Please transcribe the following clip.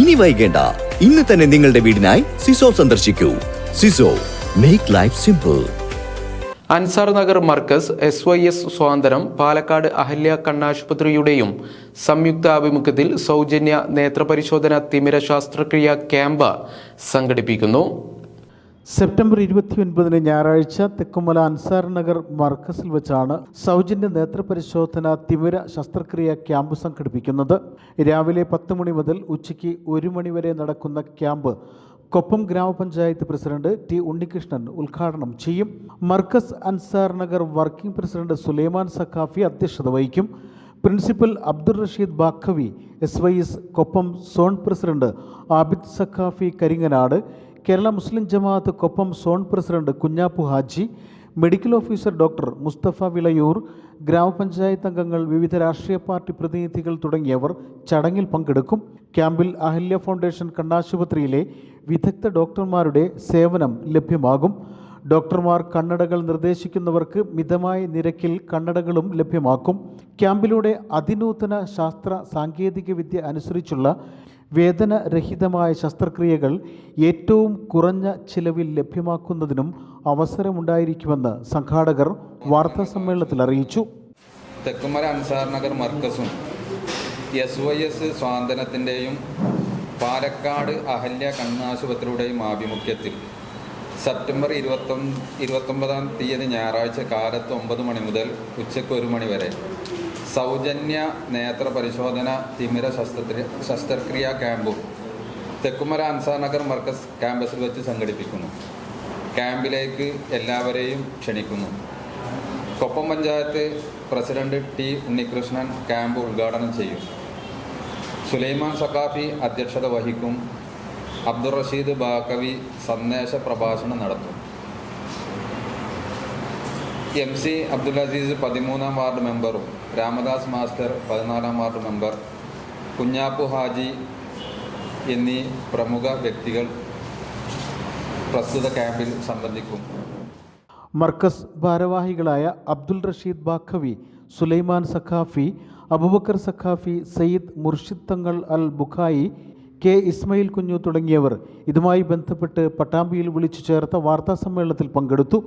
ഇനി വൈകേണ്ട. ഇന്ന് തന്നെ നിങ്ങളുടെ വീടിനായി സിസോ സന്ദർശിക്കൂ. Siso make life simple Ansar Nagar Markaz S Y S സ്വാതന്ത്ര്യം പാലക്കാട് അഹല്യ കണ്ണാശുപത്രിയുടെയും സംയുക്ത ആഭിമുഖ്യത്തിൽ സൗജന്യ നേത്രപരിശോധന തിമിര ശസ്ത്രക്രിയ ക്യാമ്പ് സംഘടിപ്പിക്കുന്നു. സെപ്റ്റംബർ ഇരുപത്തിയൊൻപതിന് ഞായറാഴ്ച തെക്കുമല അൻസാർ നഗർ മർക്കസിൽ വെച്ചാണ് സൗജന്യ നേത്രപരിശോധന തിമിര ശസ്ത്രക്രിയ ക്യാമ്പ് സംഘടിപ്പിക്കുന്നത്. രാവിലെ പത്ത് മണി മുതൽ ഉച്ചയ്ക്ക് ഒരു മണി വരെ നടക്കുന്ന ക്യാമ്പ് കൊപ്പം ഗ്രാമപഞ്ചായത്ത് പ്രസിഡന്റ് ടി ഉണ്ണികൃഷ്ണൻ ഉദ്ഘാടനം ചെയ്യും. മർക്കസ് അൻസാർ നഗർ വർക്കിംഗ് പ്രസിഡന്റ് സുലൈമാൻ സഖാഫി അധ്യക്ഷത വഹിക്കും. Principal Abdul Rasheed Baqavi S Y S Koppam zone president Abid Saqafi Karinganad Kerala Muslim Jamaat Koppam zone president Kunhappu Haji medical officer doctor Mustafa Vilayur ഗ്രാമപഞ്ചായത്ത് അംഗങ്ങൾ വിവിധ രാഷ്ട്രീയ party പ്രതിനിധികൾ തുടങ്ങിയവർ ചടങ്ങിൽ പങ്കെടുക്കും. ക്യാമ്പിൽ അഹല്യ ഫൗണ്ടേഷൻ കണ്ണാശുപത്രിയിലെ വിദഗ്ധ ഡോക്ടർമാരുടെ സേവനം ലഭ്യമാകും. ഡോക്ടർമാർ കണ്ണടകൾ നിർദ്ദേശിക്കുന്നവർക്ക് മിതമായ നിരക്കിൽ കണ്ണടകളും ലഭ്യമാക്കും. ക്യാമ്പിലൂടെ അതിനൂതന ശാസ്ത്ര സാങ്കേതിക വിദ്യ അനുസരിച്ചുള്ള വേദനരഹിതമായ ശസ്ത്രക്രിയകൾ ഏറ്റവും കുറഞ്ഞ ചിലവിൽ ലഭ്യമാക്കുന്നതിനും അവസരമുണ്ടായിരിക്കുമെന്ന് സംഘാടകർ വാർത്താ സമ്മേളനത്തിൽ അറിയിച്ചു. തെക്കുമല അൻസാർ നഗർ മർക്കസും എസ് വൈ എസ് സ്വാതന്ത്ര്യത്തിന്റെയും പാലക്കാട് അഹല്യ കണ്ണാശുപത്രിയുടെയും ആഭിമുഖ്യത്തിൽ സെപ്റ്റംബർ ഇരുപത്തൊമ്പ ഇരുപത്തൊമ്പതാം തീയതി ഞായറാഴ്ച കാലത്ത് ഒമ്പത് മണി മുതൽ ഉച്ചയ്ക്ക് ഒരു മണി വരെ സൗജന്യ നേത്ര പരിശോധന തിമിര ശസ്ത്രക്രിയ ശസ്ത്രക്രിയാ ക്യാമ്പും തെക്കുമര അൻസാർ നഗർ മർക്കസ് ക്യാമ്പസിൽ വെച്ച് സംഘടിപ്പിക്കുന്നു. ക്യാമ്പിലേക്ക് എല്ലാവരെയും ക്ഷണിക്കുന്നു. Koppam panchayat president T Unnikrishnan camp ഉദ്ഘാടനം ചെയ്യും. സുലൈമാൻ സഖാഫി അധ്യക്ഷത വഹിക്കും. അബ്ദുറഷീദ് ബാക്കവി സന്ദേശ പ്രഭാഷണം നടത്തും. എം സി അബ്ദുൽ അസീസ് പതിമൂന്നാം വാർഡ് മെമ്പറും രാമദാസ് മാസ്റ്റർ പതിനാലാം വാർഡ് മെമ്പർ കുഞ്ഞാപ്പു ഹാജി എന്നീ പ്രമുഖ വ്യക്തികൾ പ്രസ്തുത ക്യാമ്പിൽ സംബന്ധിക്കും. മർക്കസ് ഭാരവാഹികളായ അബ്ദുൽ റഷീദ് ബാഖവി സുലൈമാൻ സഖാഫി അബുബക്കർ സഖാഫി സയ്യിദ് മുർഷിദ് തങ്ങൾ അൽ ബുഖായി കെ ഇസ്മയിൽ കുഞ്ഞു തുടങ്ങിയവർ. ഇതുമായി ബന്ധപ്പെട്ട് പട്ടാമ്പിയിൽ വിളിച്ചു ചേർത്ത വാർത്താസമ്മേളനത്തിൽ പങ്കെടുത്തു.